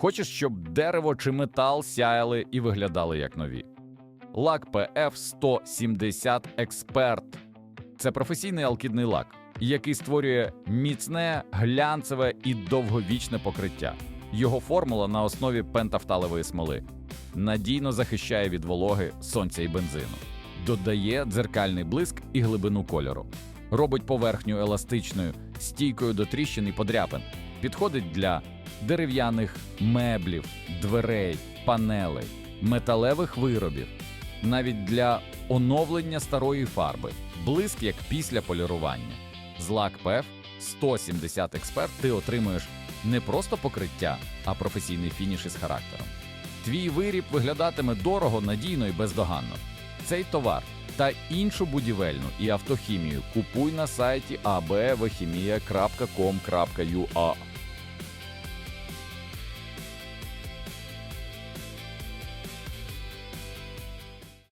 Хочеш, щоб дерево чи метал сяяли і виглядали як нові. Лак PF 170 Експерт. Це професійний алкідний лак, який створює міцне, глянцеве і довговічне покриття. Його формула на основі пентафталевої смоли. Надійно захищає від вологи, сонця і бензину, додає дзеркальний блиск і глибину кольору, робить поверхню еластичною, стійкою до тріщин і подряпин, підходить для дерев'яних меблів, дверей, панелей, металевих виробів, навіть для оновлення старої фарби, блиск як після полірування. З лак PF 170 експерт ти отримуєш не просто покриття, а професійний фініш із характером. Твій виріб виглядатиме дорого, надійно і бездоганно. Цей товар та іншу будівельну і автохімію купуй на сайті abvchimia.com.ua